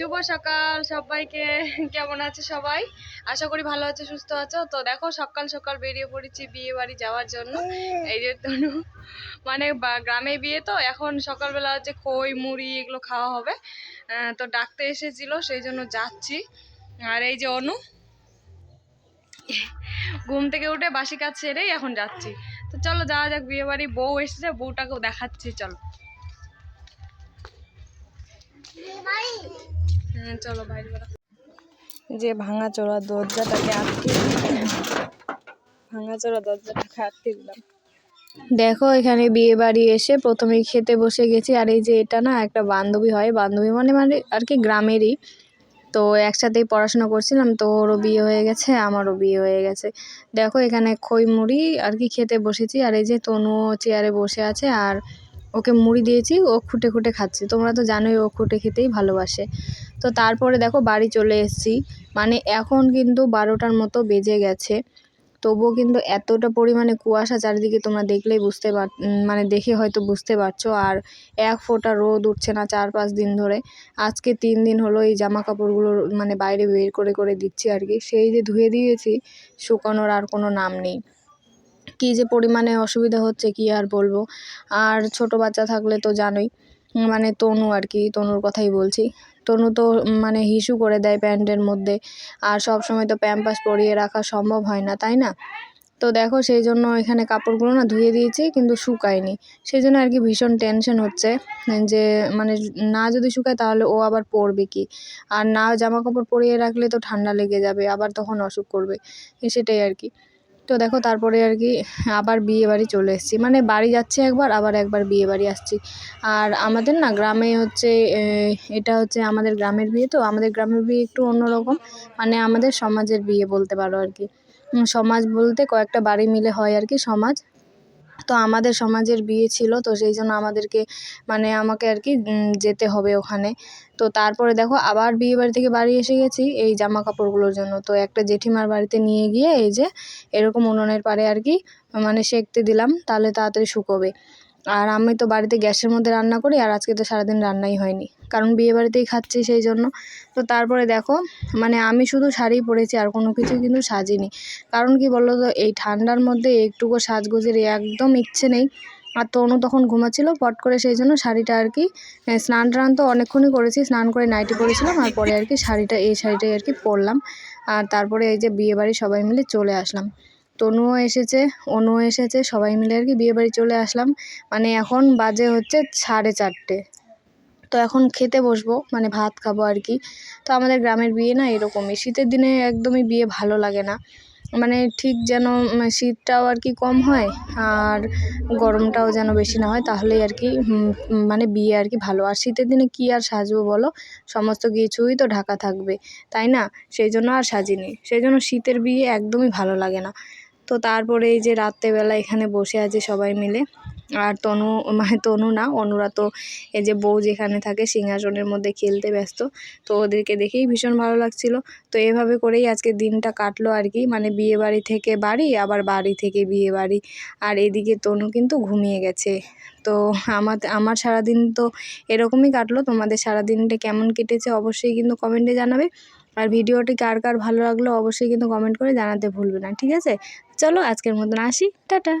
শুভ সকাল সবাইকে। কেমন আছে সবাই? আশা করি ভালো আছে, সুস্থ আছো। তো দেখো, সকাল সকাল বেরিয়ে পড়েছি বিয়ে বাড়ি যাওয়ার জন্য। এই যে তনু মানে গ্রামে বিয়ে তো, এখন সকালবেলা হচ্ছে খই, মুড়ি এগুলো খাওয়া হবে তো ডাকতে এসেছিল, সেই জন্য যাচ্ছি। আর এই যে অনু, ঘুম থেকে উঠে বাসি কাজ সেরেই এখন যাচ্ছি। তো চলো, যাওয়া যাক বিয়ে বাড়ি বউ এসেছে, বউটাকেও দেখাচ্ছি, চলো। চলো বাইরে যে ভাঙা চোরা দরজাটাকে আটকে ভাঙা চোরা দরজাটাকে আটকে দিলাম। দেখো, এখানে বিয়ে বাড়ি এসে প্রথমেই খেতে বসে গেছি। আর এই যে এটা না, একটা বান্ধবী হয়। বান্ধবী মানে মানে আর কি গ্রামেরই। তো একসাথেই পড়াশোনা করছিলাম। তো ওরও বিয়ে হয়ে গেছে, আমারও বিয়ে হয়ে গেছে। দেখো, এখানে খই মুড়ি আর কি খেতে বসেছি। আর এই যে তনু চেয়ারে বসে আছে আর ওকে মুড়ি দিয়েছি। ও খুঁটে খুঁটে খাচ্ছে। তোমরা তো জানোই, ও খুঁটে খেতেই ভালোবাসে। তো তারপরে দেখো বাড়ি চলে এসেছি। মানে এখন কিন্তু বারোটার মতো বেজে গেছে। তবুও কিন্তু এতটা পরিমাণে কুয়াশা চারিদিকে তোমরা দেখলেই বুঝতে পার মানে দেখে হয়তো বুঝতে পারছ। আর এক ফোঁটা রোদ উঠছে না চার পাঁচ দিন ধরে। আজকে তিন দিন হলো এই জামা কাপড়গুলো মানে বাইরে বের করে করে দিচ্ছি আর কি। সেই যে ধুয়ে দিয়েছি, শুকানোর আর কোনো নাম নেই। কী যে পরিমাণে অসুবিধা হচ্ছে কি আর বলব। আর ছোট বাচ্চা থাকলে তো জানোই। মানে তনু আর কি, তনুর কথাই বলছি। তনু তো মানে হিসু করে দেয় প্যান্টের মধ্যে। আর সব সময় তো প্যাম্পাস পরিয়ে রাখা সম্ভব হয় না, তাই না? তো দেখো সেই জন্য এখানে কাপড়গুলো না ধুয়ে দিয়েছি, কিন্তু শুকায়নি। সেই জন্য আর কি ভীষণ টেনশন হচ্ছে যে মানে না যদি শুকায় তাহলে ও আবার পরবে কি? আর না জামা কাপড় পরিয়ে রাখলে তো ঠান্ডা লেগে যাবে, আবার তখন অসুখ করবে। সেটাই আর কি। তো দেখো তারপরে আর কি, আবার বিয়ে বাড়ি চলে এসেছি। মানে বাড়ি যাচ্ছি একবার, আবার একবার বিয়ে বাড়ি আসছি। আর আমাদের না গ্রামে হচ্ছে এটা হচ্ছে আমাদের গ্রামের বিয়ে তো, আমাদের গ্রামের বিয়ে একটু অন্যরকম। মানে আমাদের সমাজের বিয়ে বলতে পারো আর কি। সমাজ বলতে কয়েকটা বাড়ি মিলে হয় আর কি সমাজ। তো আমাদের সমাজের বিয়ে ছিল, তো সেই জন্য আমাদেরকে মানে আমাকে আর কি যেতে হবে ওখানে। তো তারপরে দেখো আবার বিয়ে বাড়ি থেকে বাড়ি এসে গেছি এই জামা কাপড়গুলোর জন্য। তো একটা জেঠিমার বাড়িতে নিয়ে গিয়ে এই যে এরকম উনুনের পাড়ে আর কি মানে সেঁকতে দিলাম, তাহলে তাড়াতাড়ি শুকোবে। আর আমি তো বাড়িতে গ্যাসের মধ্যে রান্না করি আর আজকে তো সারাদিন রান্নাই হয়নি। কারণ বিয়ে বাড়িতেই খাচ্ছি সেই জন্য। তো তারপরে দেখো মানে আমি শুধু শাড়ি পরেছি, আর কোনো কিছু কিন্তু সাজিনি। কারণ কি বলো তো এই ঠান্ডার মধ্যে একটুকু সাজগোজের একদম ইচ্ছে নেই। আর তনু তখন ঘুমাচ্ছিল পট করে, সেই জন্য শাড়িটা আর কি স্নান টান তো অনেকক্ষণই করেছি, স্নান করে নাইটি করেছিলাম আর পরে আর কি শাড়িটা, এই শাড়িটাই আর কি পরলাম। আর তারপরে এই যে বিয়ে বাড়ি সবাই মিলে চলে আসলাম। তনুও এসেছে, অনুও এসেছে, সবাই মিলে আর কি বিয়ে বাড়ি চলে আসলাম। মানে এখন বাজে হচ্ছে সাড়ে চারটে। তো এখন খেতে বসবো মানে ভাত খাব আর কি। তো আমাদের গ্রামের বিয়ে না এরকমই, শীতের দিনে একদমই বিয়ে ভালো লাগে না। মানে ঠিক যেন শীতটাও আর কি কম হয়, আর গরমটাও যেন বেশি না হয়, তাহলেই আর কি মানে বিয়ে আর কি ভালো। আর শীতের দিনে কি আর সাজবো বলো? সমস্ত কিছুই তো ঢাকা থাকবে, তাই না? সেই জন্য আর সাজিনি। সেই জন্য শীতের বিয়ে একদমই ভালো লাগে না। তো তারপরে এই যে রাত্রেবেলা এখানে বসে আছে সবাই মিলে। আর তনু মানে তনু না, অনুরা তো এই যে বউ যেখানে থাকে সিংহাসনের মধ্যে খেলতে ব্যস্ত। তো ওদেরকে দেখেই ভীষণ ভালো লাগছিল। তো এভাবে করেই আজকে দিনটা কাটলো আর কি। মানে বিয়ে বাড়ি থেকে বাড়ি, আবার বাড়ি থেকে বিয়ে বাড়ি। আর এদিকে তনু কিন্তু ঘুমিয়ে গেছে। তো আমার আমার সারাদিন তো এরকমই কাটলো। তোমাদের সারাদিনটা কেমন কেটেছে অবশ্যই কিন্তু কমেন্টে জানাবে। আর ভিডিওটি কার কার ভালো লাগল অবশ্যই কিন্তু কমেন্ট করে জানাতে ভুলবে না, ঠিক আছে? চলো আজকের মতন আসি, টাটা!